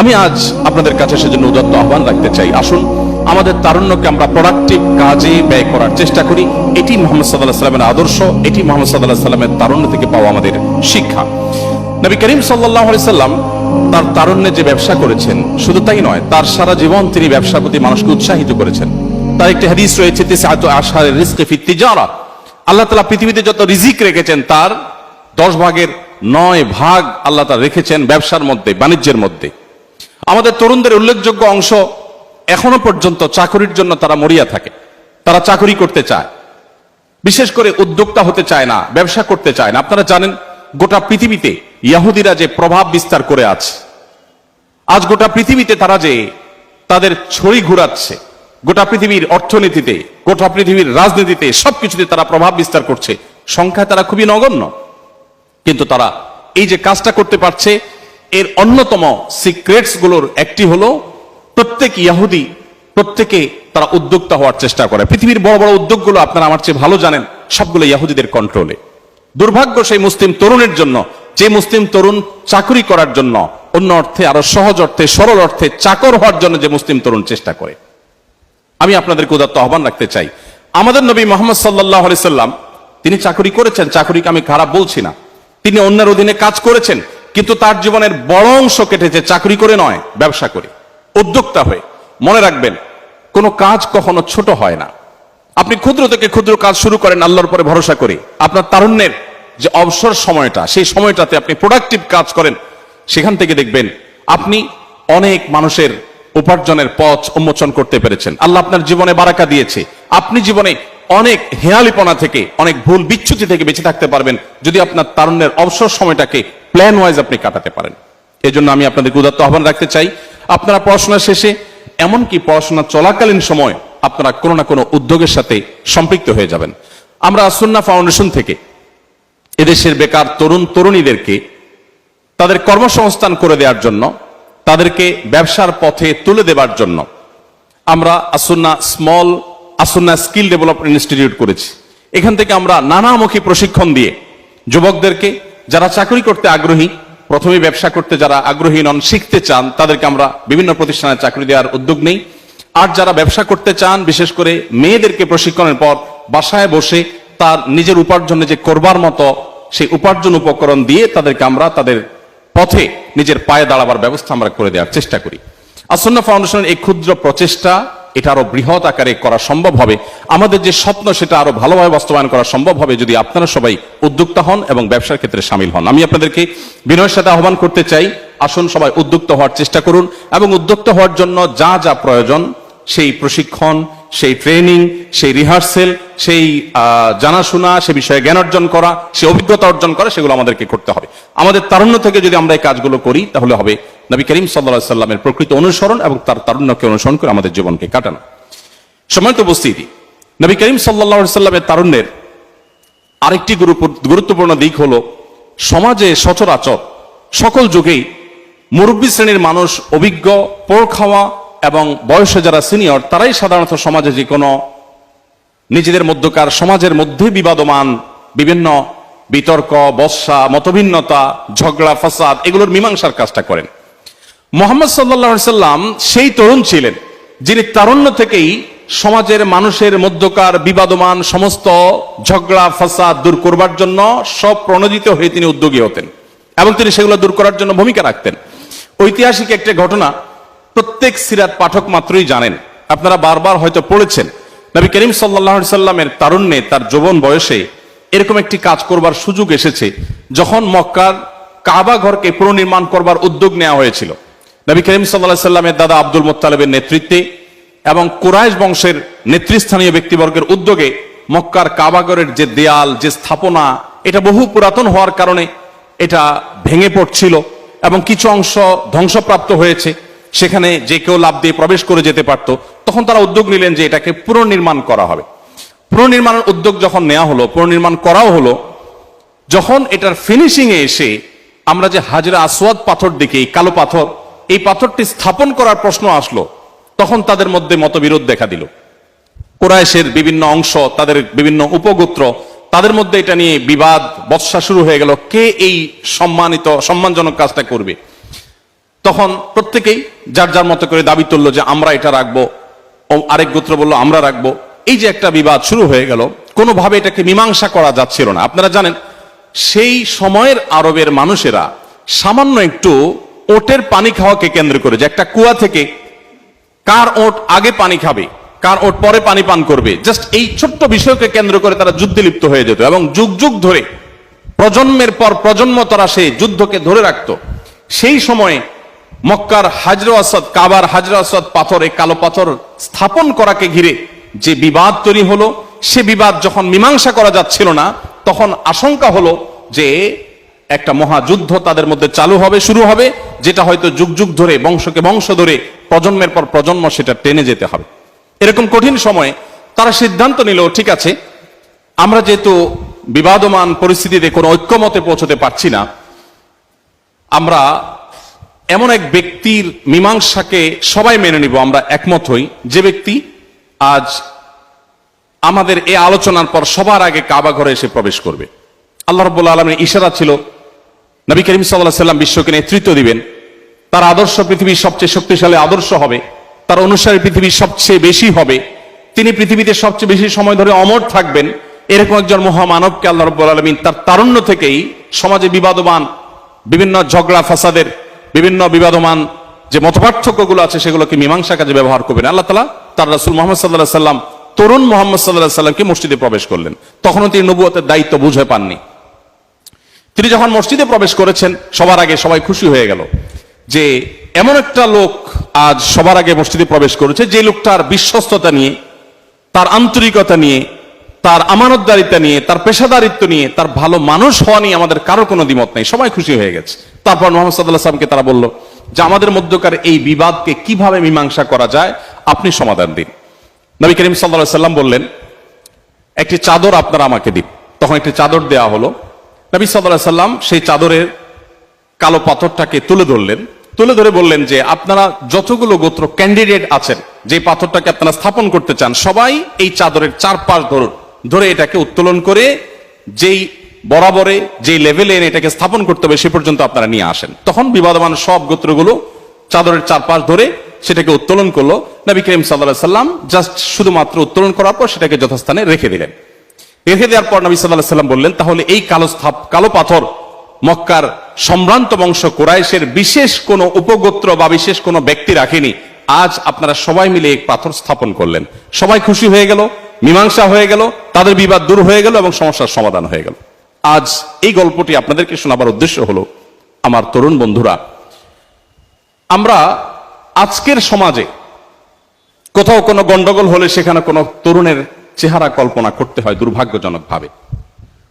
আমি আজ আপনাদের কাছে সেজন্য উদত্ত আহ্বান রাখতে চাই। আসুন, আমাদের তারুণ্যকে আমরা প্রোডাক্টিভ কাজে ব্যয় করার চেষ্টা করি। এটি মোহাম্মদ সাল্লাহ সাল্লামের আদর্শ, এটি মোহাম্মদ সাল্লাহ সাল্লামের তারুণ্য থেকে পাওয়া আমাদের শিক্ষা। নবী করিম সাল্লাহ সাল্লাম তার তারুণ্যে যে ব্যবসা করেছেন, শুধু তাই নয়, তার সারা জীবন তিনি ব্যবসার প্রতি মানুষকে উৎসাহিত করেছেন। তার একটি হাদিস রয়েছে ফি তিজারা। আল্লাহ তাআলা পৃথিবীতে যত রিজিক রেখেছেন, তার দশ ভাগের নয় ভাগ আল্লাহ তাআলা রেখেছেন ব্যবসার মধ্যে, বাণিজ্যের মধ্যে। আমাদের তরুণদের উল্লেখযোগ্য অংশ এখনও পর্যন্ত চাকরির জন্য তারা মরিয়া থাকে। তারা চাকরি করতে চায়। বিশেষ করে উদ্যোক্তা হতে চায় না, ব্যবসা করতে চায় না। আপনারা জানেন, গোটা পৃথিবীতে ইয়াহুদিরা যে প্রভাব বিস্তার করে আছে, আজ গোটা পৃথিবীতে তারা যে তাদের ছড়ি ঘুরাচ্ছে, গোটা পৃথিবীর অর্থনীতিতে, গোটা পৃথিবীর রাজনীতিতে সবকিছুতে তারা প্রভাব বিস্তার করছে। সংখ্যায় তারা খুবই নগণ্য। কিন্তু তারা এই যে কাজটা করতে পারছে এর অন্যতম সিক্রেটসগুলোর একটি হলো প্রত্যেক ইয়াহুদি, প্রত্যেকে তারা উদ্যোক্তা হওয়ার চেষ্টা করে। পৃথিবীর বড় বড় উদ্যোগগুলো আপনারা আমার চেয়ে ভালো জানেন, সবগুলো ইয়াহুদিদের কন্ট্রোলে দুর্ভাগ্য সেই মুসলিম তরুণের জন্য, যে মুসলিম তরুণ চাকরি করার জন্য, অন্য অর্থে আরও সহজ অর্থে, সরল অর্থে চাকর হওয়ার জন্য যে মুসলিম তরুণ চেষ্টা করে। আমি আপনাদেরকে উদাত্ত আহ্বান রাখতে চাই। আমাদের নবী মোহাম্মদ সাল্লাহ সাল্লাম, তিনি চাকরি করেছেন, চাকরিকে আমি খারাপ বলছি না। তিনি অন্যের অধীনে কাজ করেছেন। কিন্তু তার জীবনের বড় অংশ কেটেছে চাকরি করে নয়, ব্যবসা করে। উদ্যোক্তা হয়ে। মনে রাখবেন, কোনো কাজ কখনো ছোট হয় না। আপনি ক্ষুদ্র থেকে ক্ষুদ্র কাজ শুরু করেন, আল্লাহর পরে ভরসা করে। আপনার তারুণ্যের যে অবসর সময়টা, সেই সময়টাতে আপনি প্রোডাক্টিভ কাজ করেন। সেখান থেকে দেখবেন, আপনি অনেক মানুষের উপার্জনের পথ উন্মোচন করতে পেরেছেন। আল্লাহ আপনার জীবনে বারাকা দিয়েছে। আপনি জীবনে অনেক হেয়ালিপনা থেকে, অনেক ভুল বিচ্ছুতি থেকে বেঁচে থাকতে পারবেন যদি আপনার তারুণ্যের অবসর সময়টাকে প্ল্যান ওয়াইজ আপনি কাটাতে পারেন। এই জন্য আমি আপনাদেরকে উদাত্ত আহ্বান রাখতে চাই, আপনারা পড়াশোনা শেষে এমনকি পড়াশোনা চলাকালীন সময় আপনারা কোনো না কোনো উদ্যোগের সাথে সম্পৃক্ত হয়ে যাবেন। আমরা সুন্না ফাউন্ডেশন থেকে এদেশের বেকার তরুণ তরুণীদেরকে তাদের কর্মসংস্থান করে দেওয়ার জন্য, তাদেরকে ব্যবসার পথে তুলে দেবার জন্য আমরা আসুন্না স্মল আসুন্না স্কিল ডেভেলপমেন্ট ইনস্টিটিউট করেছি। এখান থেকে আমরা নানামুখী প্রশিক্ষণ দিয়ে যুবকদেরকে, যারা চাকরি করতে আগ্রহী, প্রথমে ব্যবসা করতে যারা আগ্রহী নন, শিখতে চান, তাদেরকে আমরা বিভিন্ন প্রতিষ্ঠানে চাকরি দেওয়ার উদ্যোগ নেই। আর যারা ব্যবসা করতে চান, বিশেষ করে মেয়েদেরকে প্রশিক্ষণের পর বাসায় বসে তার নিজের উপার্জনে যে করবার মতো সেই উপার্জন উপকরণ দিয়ে তাদেরকে আমরা তাদের পথে নিজের পায়ে দাঁড়াবার ব্যবস্থা আমরা করে দেওয়ার চেষ্টা করি। আসন্ন ফাউন্ডেশনের এই ক্ষুদ্র প্রচেষ্টা এটা আরও বৃহৎ আকারে করা সম্ভব হবে। আমাদের যে স্বপ্ন, সেটা আরও ভালোভাবে বাস্তবায়ন করা সম্ভব হবে যদি আপনারা সবাই উদ্যোক্তা হন এবং ব্যবসার ক্ষেত্রে সামিল হন। আমি আপনাদেরকে বিনয়ের সাথে আহ্বান করতে চাই, আসুন সবাই উদ্যোক্তা হওয়ার চেষ্টা করুন এবং উদ্যোক্তা হওয়ার জন্য যা যা প্রয়োজন, সেই প্রশিক্ষণ, সেই ট্রেনিং, সেই রিহার্সেল, সেই জানাশোনা, সে বিষয়ে জ্ঞান অর্জন করা, সে অভিজ্ঞতা অর্জন করা, সেগুলো আমাদেরকে করতে হবে। আমাদের তারুণ্য থেকে যদি আমরা এই কাজগুলো করি, তাহলে হবে নবী করিম সাল্লা সাল্লামের প্রকৃত অনুসরণ এবং তার তারুণ্যকে অনুসরণ করে আমাদের জীবনকে কাটানো। সময় তো উপস্থিতি, নবী করিম সাল্লা সাল্লামের তারুণ্যের আরেকটি গুরুত্বপূর্ণ দিক হলো, সমাজে সচরাচর সকল যুগেই মুরব্বী শ্রেণির মানুষ অভিজ্ঞ পোড় খাওয়া এবং বয়সে যারা সিনিয়র, তারাই সাধারণত সমাজে যে কোনো নিজেদের মধ্যকার সমাজের মধ্যে বিবাদমান, বিভিন্ন বিতর্ক, বর্ষা, মতভিন্নতা, ঝগড়া, ফাসাদ, এগুলোর মীমাংসার কাজটা করেন। মোহাম্মদ সাল্লাহ সাল্লাম সেই তরুণ ছিলেন, যিনি তারুণ্য থেকেই সমাজের মানুষের মধ্যকার বিবাদমান সমস্ত ঝগড়া, ফাসাদ দূর করবার জন্য সব প্রণোদিত হয়ে তিনি উদ্যোগী হতেন এবং তিনি সেগুলো দূর করার জন্য ভূমিকা রাখতেন। ঐতিহাসিক একটা ঘটনা প্রত্যেক সিরাত পাঠক মাত্রই জানেন, আপনারা বারবার হয়তো পড়েছেন। নবী করিম সাল্লাহ সাল্লামের তারুণ্যে তার যৌবন বয়সে এরকম একটি কাজ করবার সুযোগ এসেছে, যখন মক্কার কাবা ঘরকে পুনর্নির্মাণ করবার উদ্যোগ নেওয়া হয়েছিল। নবী করিম সাল্লাহ সাল্লামের দাদা আব্দুল মোত্তালেবের নেতৃত্বে এবং কুরাইশ বংশের নেতৃস্থানীয় ব্যক্তিবর্গের উদ্যোগে মক্কার কাবাগরের যে দেয়াল, যে স্থাপনা, এটা বহু পুরাতন হওয়ার কারণে এটা ভেঙে পড়ছিল এবং কিছু অংশ ধ্বংসপ্রাপ্ত হয়েছে। সেখানে যে কেউ লাভ দিয়ে প্রবেশ করে যেতে পারত, তখন তারা উদ্যোগ নিলেন যে এটাকে পুনর্নির্মাণ করা হবে। পুনর্নির্মাণের উদ্যোগ যখন নেওয়া হলো, পুনর্নির্মাণ করাও হলো, যখন এটার ফিনিশিং এ এসে আমরা যে হাজরা আসওয়াদ পাথর দেখি কালো পাথর এই পাথরটি স্থাপন করার প্রশ্ন আসলো, তখন তাদের মধ্যে মতবিরোধ দেখা দিল। কোরাইশের বিভিন্ন অংশ, তাদের বিভিন্ন উপগোত্র, তাদের মধ্যে এটা নিয়ে বিবাদ বৎসা শুরু হয়ে গেল, কে এই সম্মানিত, সম্মানজনক কাজটা করবে? তখন প্রত্যেকেই যার যার মতো করে দাবি তুললো যে আমরা এটা রাখব আরেক গোত্র বলল, আমরা রাখব। এই যে একটা বিবাদ শুরু হয়ে গেল, কোনোভাবে এটাকে মীমাংসা করা যাচ্ছিল না। আপনারা জানেন, সেই সময়ের আরবের মানুষেরা সামান্য একটু ওটের পানি খাওয়াকে কেন্দ্র করে যে একটা কুয়া থেকে কার ওট আগে পানি খাবে, কার ওট পরে পানি পান করবে জাস্ট এই ছোট্ট বিষয়কে কেন্দ্র করে তারা যুদ্ধে লিপ্ত হয়ে যেত এবং যুগ যুগ ধরে প্রজন্মের পর প্রজন্ম তারা সেই যুদ্ধকে ধরে রাখত। সেই সময়ে মক্কার হাজর কাবার হাজর আসাদ পাথরে কালো পাথর স্থাপন করাকে ঘিরে যে বিবাদ তৈরি হলো, সে বিবাদ যখন মীমাংসা করা যাচ্ছিল না, তখন আশঙ্কা হলো যে একটা মহাযুদ্ধ তাদের মধ্যে চালু হবে, শুরু হবে, যেটা হয়তো যুগ যুগ ধরে, বংশকে বংশ ধরে, প্রজন্মের পর প্রজন্ম সেটা টেনে যেতে হবে। এরকম কঠিন সময়ে তারা সিদ্ধান্ত নিল, ঠিক আছে, আমরা যেহেতু বিবাদমান পরিস্থিতিতে কোনো ঐক্যমতে পৌঁছতে পারছি না, আমরা এমন এক ব্যক্তির মীমাংসাকে সবাই মেনে নিব, আমরা একমত হই। যে ব্যক্তি আজ আমাদের এই আলোচনার পর সবার আগে কাবা ঘরে এসে প্রবেশ করবে। আল্লাহ রব্বুল আলমের ইশারা ছিল নবী করিম সাল্লাহ সাল্লাম বিশ্বকে নেতৃত্ব দিবেন। তার আদর্শ পৃথিবীর সবচেয়ে শক্তিশালী আদর্শ হবে। তার অনুসারী পৃথিবীর সবচেয়ে বেশি হবে। তিনি পৃথিবীতে সবচেয়ে বেশি সময় ধরে অমর থাকবেন। এরকম একজন মহামানবকে আল্লাহ রব্বুল আলমিন তার তারুণ্য থেকেই সমাজে বিবাদমান, বিভিন্ন ঝগড়া, ফাসাদের, বিভিন্ন বিবাদমান যে মতপার্থক্যগুলো আছে সেগুলোকে মীমাংসা কাজে ব্যবহার করবেন। আল্লাহ তালা তার রাসুল মোহাম্মদ সাল্লাহ সাল্লাম, তরুণ মোহাম্মদ সাল্লাহ সাল্লামকে মসজিদে প্রবেশ করলেন। তখনও তিনি নবুয়তের দায়িত্ব বুঝে পাননি। তিনি যখন মসজিদে প্রবেশ করেছেন, সবার আগে সবাই খুশি হয়ে গেল যে এমন একটা লোক আজ সবার আগে মসজিদে প্রবেশ করেছে, যে লোকটার বিশ্বস্ততা নিয়ে, তার আন্তরিকতা নিয়ে, তার আমানতদারিতা নিয়ে, তার পেশাদারিত্ব নিয়ে, তার ভালো মানুষ হওয়া নিয়ে আমাদের কারও কোনো দ্বিমত নেই। সবাই খুশি হয়ে গেছে। তারপর মোহাম্মদ সাল্লাহ সাল্লামকে তারা বলল যে, আমাদের মধ্যকার এই বিবাদকে কীভাবে মীমাংসা করা যায়, আপনি সমাধান দিন। নবী করিম সাল্লাহ সাল্লাম বললেন, একটি চাদর আপনারা আমাকে দিন। তখন একটি চাদর দেয়া হলো। নবী সাল্লাহ সাল্লাম সেই চাদরের কালো পাথরটাকে তুলে ধরলেন। তুলে ধরে বললেন যে, আপনারা যতগুলো গোত্র ক্যান্ডিডেট আছেন, যে পাথরটাকে আপনারা স্থাপন করতে চান, সবাই এই চাদরের চারপাশ ধরুন। ধরে এটাকে উত্তোলন করে যেই বরাবরে, যেই লেভেলে এটাকে স্থাপন করতে হবে, সে পর্যন্ত আপনারা নিয়ে আসেন। তখন বিবাদমান সব গোত্রগুলো চাদরের চারপাশ ধরে সেটাকে উত্তোলন করল। নবী করিম সাল্লাহ সাল্লাম জাস্ট শুধুমাত্র উত্তোলন করার পর সেটাকে যথাস্থানে রেখে দিলেন। রেখে দেওয়ার পর নবী সাল্লাহ সাল্লাম বললেন, তাহলে এই কালো স্থাপ, কালো পাথর মক্কার সম্ভ্রান্ত বংশ কোরাইশের বিশেষ কোন উপগোত্র বা বিশেষ কোন ব্যক্তি রাখেনি। আজ আপনারা সবাই মিলে এক পাথর স্থাপন করলেন। সবাই খুশি হয়ে গেল, মীমাংসা হয়ে গেল, তাদের বিবাদ দূর হয়ে গেল এবং সমস্যার সমাধান হয়ে গেল। আজ এই গল্পটি আপনাদেরকে শোনাবার উদ্দেশ্য হলো, আমার তরুণ বন্ধুরা, আমরা আজকের সমাজে কোথাও কোনো গন্ডগোল হলে সেখানে কোনো তরুণের চেহারা কল্পনা করতে হয় দুর্ভাগ্যজনক ভাবে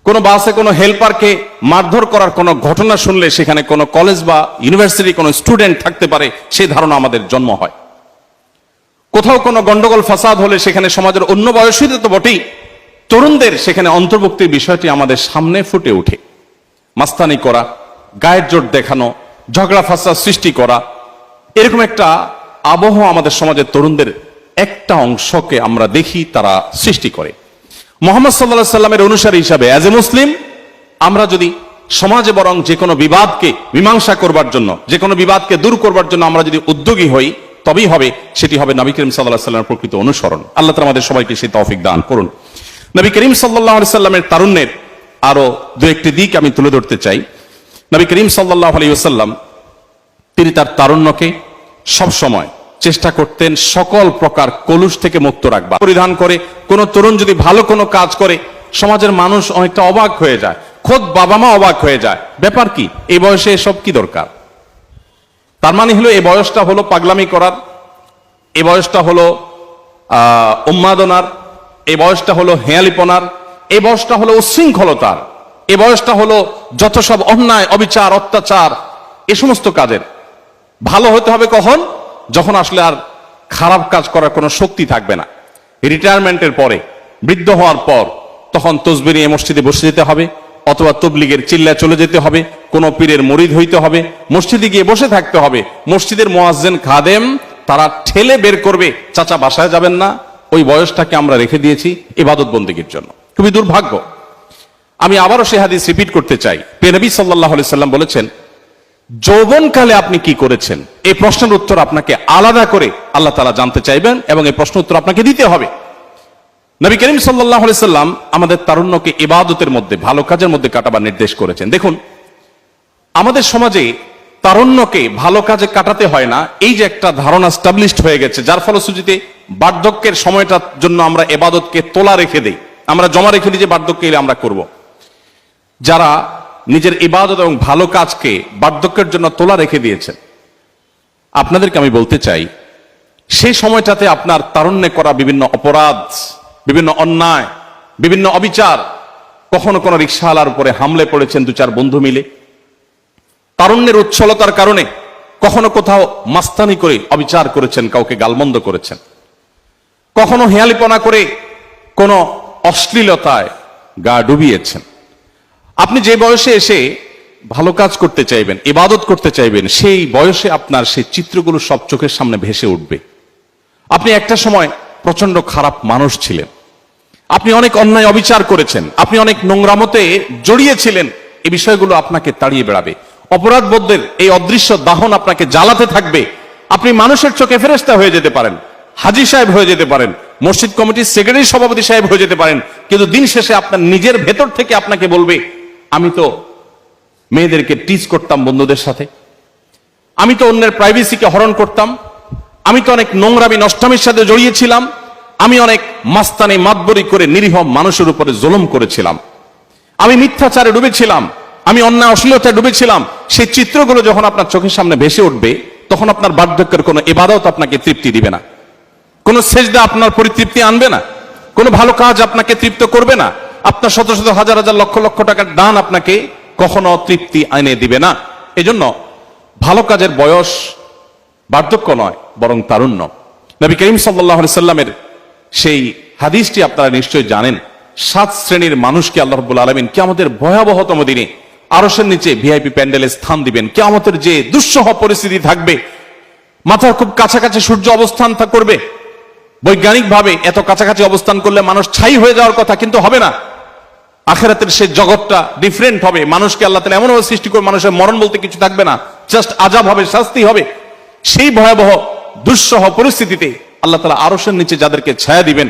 কোনো বাসে কোনো হেল্পারকে মারধর করার কোনো ঘটনা শুনলে সেখানে কোনো কলেজ বা ইউনিভার্সিটি কোনো স্টুডেন্ট থাকতে পারে সেই ধারণা আমাদের জন্ম হয়। কোথাও কোনো গন্ডগোল, ফাসাদ হলে সেখানে সমাজের অন্য বয়সীদের তো বটেই। তরুণদের সেখানে অন্তর্ভুক্তির বিষয়টি আমাদের সামনে ফুটে ওঠে। মাস্তানি করা, গায়ের জোট দেখানো, ঝগড়া ফাসাদ সৃষ্টি করা, এরকম একটা আবহ আমাদের সমাজের তরুণদের একটা অংশকে আমরা দেখি তারা সৃষ্টি করে। মোহাম্মদ সাল্লাহ সাল্লামের অনুসারী হিসাবে অ্যাজ এ মুসলিম আমরা যদি সমাজে বরং যে কোনো বিবাদকে মীমাংসা করবার জন্য, যে কোনো বিবাদকে দূর করবার জন্য আমরা যদি উদ্যোগী হই, তবেই হবে, সেটি হবে নবী করিম সাল্লাহ সাল্লামের প্রকৃত অনুসরণ। আল্লাহ আমাদের সবাইকে সেই তৌফিক দান করুন। নবী করিম সাল্লাহ সাল্লামের তারুণ্যের আরও দু একটি দিক আমি তুলে ধরতে চাই। নবী করিম সাল্লাহ আলী সাল্লাম তিনি তার তারুণ্যকে সব সময় চেষ্টা করতেন সকল প্রকার কলুষ থেকে মুক্ত রাখবা পরিধান করে কোন তরুণ যদি ভালো কোনো কাজ করে, সমাজের মানুষ অনেকটা অবাক হয়ে যায়, খোদ বাবা মা অবাক হয়ে যায়। ব্যাপার কি? এই বয়সে এসব কি দরকার? তার মানে হলো, এই বয়সটা হলো পাগলামি করার এই বয়সটা হলো উন্মাদনার এই বয়সটা হলো হেয়ালিপনার এই বয়সটা হলো উচ্ছৃঙ্খলতার এই বয়সটা হলো যত সব অন্যায়, অবিচার, অত্যাচার, এ সমস্ত কাজের। ভালো হতে হবে কখন? যখন আসলে আর খারাপ কাজ করার কোনো শক্তি থাকবে না। রিটায়ারমেন্টের পরে, বৃদ্ধ হওয়ার পর, তখন তসবি নিয়ে মসজিদে বসে যেতে হবে, অথবা তবলিগের চিল্লায় চলে যেতে হবে, কোনো পীরের মরিদ হইতে হবে, মসজিদে গিয়ে বসে থাকতে হবে। মসজিদের মোয়াজ্জেন খাদেম, তারা ঠেলে বের করবে, চাচা বাসায় যাবেন না, ওই বয়সটাকে আমরা রেখে দিয়েছি ইবাদত বন্দীগীর জন্য। খুবই দুর্ভাগ্য। আমি আবারও সে হাদিস রিপিট করতে চাই। পেনবী সাল্লাহ সাল্লাম বলেছেন যৌবনকালে আপনি কি করেছেন? এই প্রশ্নের উত্তর আপনাকে আলাদা করে আল্লাহ তালা জানতে চাইবেন এবং এই প্রশ্ন উত্তর আপনাকে দিতে হবে। নবী করিম সাল্লাহ সাল্লাম আমাদের তারুণ্যকে ইবাদতের মধ্যে, ভালো কাজের মধ্যে কাটাবার নির্দেশ করেছেন। দেখুন, আমাদের সমাজে তারুণ্যকে ভালো কাজে কাটাতে হয় না। এই যে একটা ধারণা স্টাবলিশড হয়ে গেছে, যার ফলশ্রুতিতে বার্ধক্যের সময়টার জন্য আমরা এবাদতকে তোলা রেখে দেই। আমরা জমা রেখে দিই যে বার্ধক্য এলে আমরা করব। যারা নিজের ইবাদত এবং ভালো কাজকে বার্ধক্যের জন্য তোলা রেখে দিয়েছেন। আপনাদেরকে আমি বলতে চাই সেই সময়টাতে আপনার তারুণ্যে করা বিভিন্ন অপরাধ, বিভিন্ন অন্যায়, বিভিন্ন অবিচার, কখনো কোনো রিক্সাওয়ালার উপরে হামলে পড়েছেন দু চার বন্ধু মিলে। তারুণ্যের উচ্ছলতার কারণে কখনো কোথাও মাস্তানি করে অবিচার করেছেন, কাউকে গালমন্দ করেছেন। কখনো হেয়ালিপনা করে কোনো অশ্লীলতায় গা ডুবিয়েছেন। আপনি যে বয়সে এসে ভালো কাজ করতে চাইবেন, ইবাদত করতে চাইবেন, সেই বয়সে আপনার সেই চিত্রগুলো সব চোখের সামনে ভেসে উঠবে। আপনি একটা সময় প্রচণ্ড খারাপ মানুষ ছিলেন। আপনি অনেক অন্যায় অবিচার করেছেন। আপনি অনেক নোংরামতে জড়িয়েছিলেন। এই বিষয়গুলো আপনাকে তাড়িয়ে বেড়াবে। অপরাধ বোধের এই অদৃশ্য দাহন আপনাকে জ্বালাতে থাকবে। আপনি মানুষের চোখে ফেরেস্তা হয়ে যেতে পারেন, হাজি সাহেব হয়ে যেতে পারেন, মসজিদ কমিটির সেক্রেটারি সভাপতি সাহেব হয়ে যেতে পারেন, কিন্তু দিন শেষে আপনার নিজের ভেতর থেকে আপনাকে বলবে আমি তো মেয়েদেরকে টিচ করতাম বন্ধুদের সাথে। আমি তো অন্যের প্রাইভেসিকে হরণ করতাম। আমি তো অনেক নোংরামি, নষ্টামির সাথে জড়িয়েছিলাম। আমি অনেক মাস্তানি, মাতবরি করে নিরীহ মানুষের উপরে জুলুম করেছিলাম। আমি মিথ্যাচারে ডুবেছিলাম। আমি অন্যায়, অশ্লীলতায় ডুবেছিলাম। সেই চিত্রগুলো যখন আপনার চোখের সামনে ভেসে উঠবে, তখন আপনার বার্ধক্যের কোনো এবাদত আপনাকে তৃপ্তি দিবে না। কোন সেজদা আপনার পরিতৃপ্তি আনবে না। কোনো ভালো কাজ আপনাকে তৃপ্ত করবে না। আপনার শত শত হাজার হাজার লক্ষ লক্ষ টাকার দান আপনাকে কখনো তৃপ্তি এনে দিবে না। এজন্য ভালো কাজের বয়স বার্ধক্য নয়, বরং তারুণ্য। নবী করিম সাল্লাহ সাল্লামের সেই হাদিসটি আপনারা নিশ্চয়ই জানেন। সাত শ্রেণির মানুষকে আল্লাহ রব্বুল আলমিন কে আমাদের ভয়াবহতম দিনে আরসের নিচে ভিআইপি প্যান্ডেলে স্থান দিবেন? কে আমাদের যে দুঃসহ পরিস্থিতি থাকবে, মাথার খুব কাছাকাছি সূর্য অবস্থান করবে বৈজ্ঞানিক ভাবে এত কাছাকাছি অবস্থান করলে মানুষ ছাই হয়ে যাওয়ার কথা কিন্তু হবে না। আখেরাতের সে জগৎটা ডিফারেন্ট হবে। মানুষকে আল্লাহ তালা এমনভাবে সৃষ্টি করে মানুষের মরণ বলতে কিছু থাকবে না। জাস্ট আজাব হবে, শাস্তি হবে। সেই ভয়াবহ, দুঃসহ পরিস্থিতিতে আল্লাহ তালা আরসের নিচে যাদেরকে ছায়া দিবেন,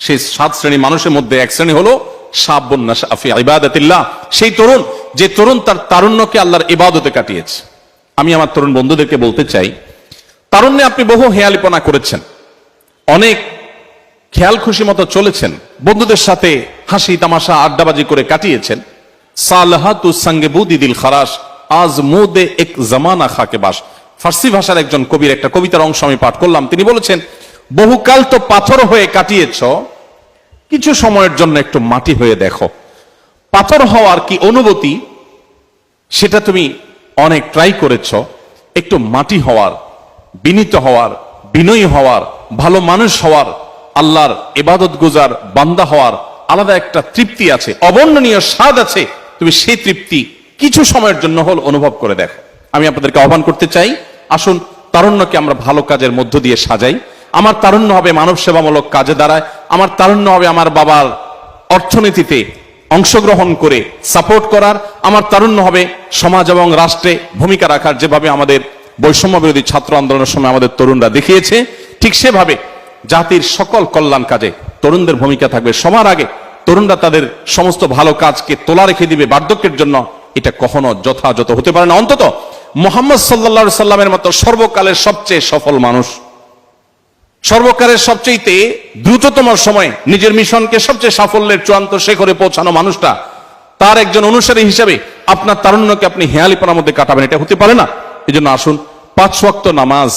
সেই সাত শ্রেণি মানুষের মধ্যে এক শ্রেণি হলো সেই তরুণ, যে তরুণ তার তারুণ্যকে আল্লাহর ইবাদতে কাটিয়েছে। আমি আমার তরুণ বন্ধুদেরকে বলতে চাই, তারুণ্যে আপনি বহু হেয়ালিপনা করেছেন, অনেক খেয়াল খুশি মতো চলেছেন। বন্ধুদের সাথে হাসি তামাশা আড্ডাবাজি করে কাটিয়েছেন। সালহাতু সঙ্গে বুদি দিল খারাস আজ মুদে এক জামানা খাকে বাস। ফার্সি ভাষার একজন কবির একটা কবিতার অংশ আমি পাঠ করলাম। তিনি বলেছেন, বহুকাল তো পাথর হয়ে কাটিয়েছ, কিছু সময়ের জন্য একটু মাটি হয়ে দেখো। পাথর হওয়ার কি অনুভূতি? সেটা তুমি অনেক ট্রাই করেছ। একটু মাটি হওয়ার, বিনীত হওয়ার, বিনয়ী হওয়ার, ভালো মানুষ হওয়ার, আল্লাহর এবাদত গুজার বান্দা হওয়ার আলাদা একটা তৃপ্তি আছে, অবর্ণনীয় স্বাদ আছে। তুমি সেই তৃপ্তি কিছু সময়ের জন্য হল অনুভব করে দেখো। আমি আপনাদেরকে আহ্বান করতে চাই, আসুন তারুণ্যকে আমরা ভালো কাজের মধ্য দিয়ে সাজাই। আমার তারুণ্য হবে মানব সেবামূলক কাজে দাঁড়ায়। আমার তারুণ্য হবে আমার বাবার অর্থনীতিতে অংশগ্রহণ করে সাপোর্ট করার। আমার তারুণ্য হবে সমাজ এবং রাষ্ট্রে ভূমিকা রাখার, যেভাবে আমাদের বৈষম্য বিরোধী ছাত্র আন্দোলনের সময় আমাদের তরুণরা দেখিয়েছে, ঠিক সেভাবে জাতির সকল কল্যাণ কাজে তরুণদের ভূমিকা থাকবে। সবার আগে তরুণরা তাদের সমস্ত ভালো কাজকে তোলা রেখে দিবে বার্ধক্যের জন্য। এটা কখনো যথাযথ হতে পারে না। অন্তত মোহাম্মদ সাল্লা সাল্লামের মতো সর্বকালের সবচেয়ে সফল মানুষ। সর্বকালের সবচেয়ে দ্রুততম সময়ে নিজের মিশনকে সবচেয়ে সাফল্যের চূড়ান্ত শেখরে পৌঁছানো মানুষটা, তার একজন অনুসারী হিসাবে আপনার তারুণ্যকে আপনি হেয়ালিপনার মধ্যে কাটাবেন। এটা হতে পারে না। এই জন্য আসুন, পাঁচ ওয়াক্ত নামাজ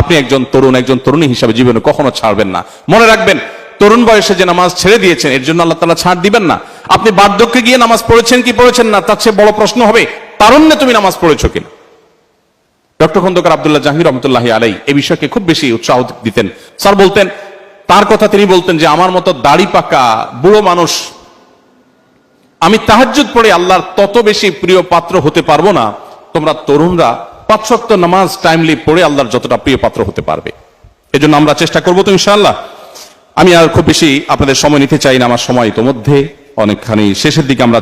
আপনি একজন তরুণ, একজন তরুণী হিসাবে জীবনে কখনো ছাড়বেন না। মনে রাখবেন তরুণ বয়সে যে নামাজ ছেড়ে দিয়েছেন, এর জন্য আল্লাহ তালা ছাড় দিবেন না। আপনি বার্ধক্যে গিয়ে নামাজ পড়েছেন কি পড়েছেন না, তার চেয়ে বড় প্রশ্ন হবে, তারুণ্যে তুমি নামাজ পড়েছো কিনা? ডক্টর খন্দকার আবদুল্লাহ জাহির রহমতুল্লাহ আলাই এই বিষয়কে খুব বেশি উৎসাহ দিতেন। স্যার বলতেন, তার কথা তিনি বলতেন যে, আমার মতো দাড়ি পাকা, বুড়ো মানুষ, আমি তাহাজ্জুদ পড়ে আল্লাহর তত বেশি প্রিয় পাত্র হতে পারব না, তোমরা তরুণরা পাঁচশক্ত নামাজ টাইমলি পড়ে আল্লাহর যতটা প্রিয় পাত্র হতে পারবে। এজন্য আমরা চেষ্টা করব তো ইনশাআল্লাহ। আমি আর খুব বেশি আপনাদের সময় নিতে চাই না, আমার সময় ইতোমধ্যে অনেকখানি শেষের দিকে আমরা